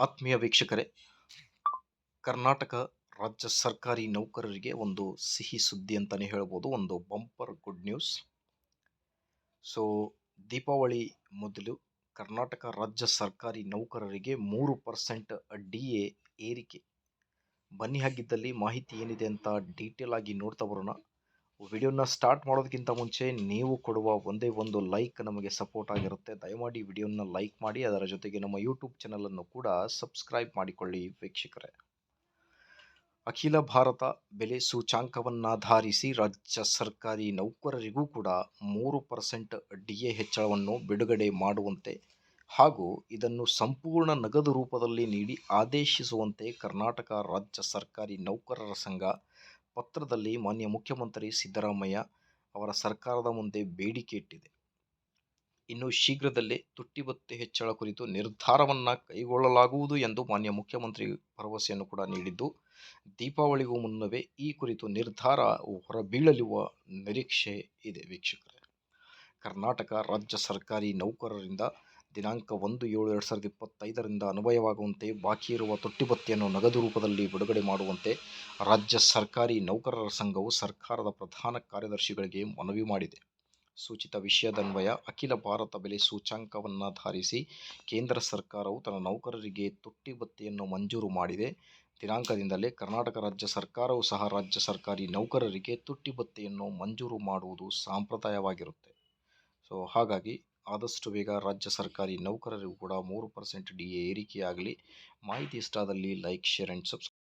ಆತ್ಮೀಯ ವೀಕ್ಷಕರೇ, ಕರ್ನಾಟಕ ರಾಜ್ಯ ಸರ್ಕಾರಿ ನೌಕರರಿಗೆ ಒಂದು ಸಿಹಿ ಸುದ್ದಿ ಅಂತಲೇ ಹೇಳ್ಬೋದು, ಒಂದು bumper good news. So, Deepavali ಮೊದಲು ಕರ್ನಾಟಕ ರಾಜ್ಯ ಸರ್ಕಾರಿ ನೌಕರರಿಗೆ ಮೂರು ಪರ್ಸೆಂಟ್ ಡಿ ಎ ಏರಿಕೆ. ಬನ್ನಿ ಹಾಗಿದ್ದಲ್ಲಿ ಮಾಹಿತಿ ಏನಿದೆ ಅಂತ ಡೀಟೇಲ್ ಆಗಿ ನೋಡ್ತಾ ಬರೋಣ. ವಿಡಿಯೋನ ಸ್ಟಾರ್ಟ್ ಮಾಡೋದಕ್ಕಿಂತ ಮುಂಚೆ ನೀವು ಕೊಡುವ ಒಂದೇ ಒಂದು ಲೈಕ್ ನಮಗೆ ಸಪೋರ್ಟ್ ಆಗಿರುತ್ತೆ. ದಯಮಾಡಿ ವಿಡಿಯೋನ ಲೈಕ್ ಮಾಡಿ, ಅದರ ಜೊತೆಗೆ ನಮ್ಮ ಯೂಟ್ಯೂಬ್ ಚಾನಲನ್ನು ಕೂಡ ಸಬ್ಸ್ಕ್ರೈಬ್ ಮಾಡಿಕೊಳ್ಳಿ ವೀಕ್ಷಕರೇ. ಅಖಿಲ ಭಾರತ ಬೆಲೆ ಸೂಚಾಂಕವನ್ನಾಧಾರಿಸಿ ರಾಜ್ಯ ಸರ್ಕಾರಿ ನೌಕರರಿಗೂ ಕೂಡ ಮೂರು ಪರ್ಸೆಂಟ್ ಡಿ ಎ ಹೆಚ್ಚಳವನ್ನು ಬಿಡುಗಡೆ ಮಾಡುವಂತೆ ಹಾಗೂ ಇದನ್ನು ಸಂಪೂರ್ಣ ನಗದು ರೂಪದಲ್ಲಿ ನೀಡಿ ಆದೇಶಿಸುವಂತೆ ಕರ್ನಾಟಕ ರಾಜ್ಯ ಸರ್ಕಾರಿ ನೌಕರರ ಸಂಘ ಪತ್ರದಲ್ಲಿ ಮಾನ್ಯ ಮುಖ್ಯಮಂತ್ರಿ ಸಿದ್ದರಾಮಯ್ಯ ಅವರ ಸರ್ಕಾರದ ಮುಂದೆ ಬೇಡಿಕೆ ಇಟ್ಟಿದೆ. ಇನ್ನು ಶೀಘ್ರದಲ್ಲೇ ತುಟ್ಟಿ ಭತ್ಯೆ ಹೆಚ್ಚಳ ಕುರಿತು ನಿರ್ಧಾರವನ್ನು ಕೈಗೊಳ್ಳಲಾಗುವುದು ಎಂದು ಮಾನ್ಯ ಮುಖ್ಯಮಂತ್ರಿ ಭರವಸೆಯನ್ನು ಕೂಡ ನೀಡಿದ್ದು, ದೀಪಾವಳಿಗೂ ಮುನ್ನವೇ ಈ ಕುರಿತು ನಿರ್ಧಾರ ಹೊರಬೀಳಲಿರುವ ನಿರೀಕ್ಷೆ ಇದೆ ವೀಕ್ಷಕರೇ. ಕರ್ನಾಟಕ ರಾಜ್ಯ ಸರ್ಕಾರಿ ನೌಕರರಿಂದ ದಿನಾಂಕ ಒಂದು ಏಳು ಎರಡು ಸಾವಿರದ ಇಪ್ಪತ್ತೈದರಿಂದ ಅನ್ವಯವಾಗುವಂತೆ ಬಾಕಿ ಇರುವ ತುಟ್ಟಿ ಭತ್ಯೆಯನ್ನು ನಗದು ರೂಪದಲ್ಲಿ ಬಿಡುಗಡೆ ಮಾಡುವಂತೆ ರಾಜ್ಯ ಸರ್ಕಾರಿ ನೌಕರರ ಸಂಘವು ಸರ್ಕಾರದ ಪ್ರಧಾನ ಕಾರ್ಯದರ್ಶಿಗಳಿಗೆ ಮನವಿ ಮಾಡಿದೆ. ಸೂಚಿತ ವಿಷಯದನ್ವಯ, ಅಖಿಲ ಭಾರತ ಬೆಲೆ ಸೂಚ್ಯಾಂಕವನ್ನಾಧರಿಸಿ ಕೇಂದ್ರ ಸರ್ಕಾರವು ತನ್ನ ನೌಕರರಿಗೆ ತುಟ್ಟಿ ಭತ್ಯೆಯನ್ನು ಮಂಜೂರು ಮಾಡಿದೆ. ದಿನಾಂಕದಿಂದಲೇ ಕರ್ನಾಟಕ ರಾಜ್ಯ ಸರ್ಕಾರವು ಸಹ ರಾಜ್ಯ ಸರ್ಕಾರಿ ನೌಕರರಿಗೆ ತುಟ್ಟಿ ಭತ್ಯೆಯನ್ನು ಮಂಜೂರು ಮಾಡುವುದು ಸಾಂಪ್ರದಾಯವಾಗಿರುತ್ತೆ. ಸೊ, ಹಾಗಾಗಿ ಆದಷ್ಟು ಬೇಗ ರಾಜ್ಯ ಸರ್ಕಾರಿ ನೌಕರರಿಗೂ ಕೂಡ ಮೂರು ಪರ್ಸೆಂಟ್ ಡಿ ಎ ಏರಿಕೆಯಾಗಲಿ. ಮಾಹಿತಿ ಇಷ್ಟಾದಲ್ಲಿ ಲೈಕ್, ಶೇರ್ ಆ್ಯಂಡ್ ಸಬ್ಸ್ಕ್ರೈಬ್.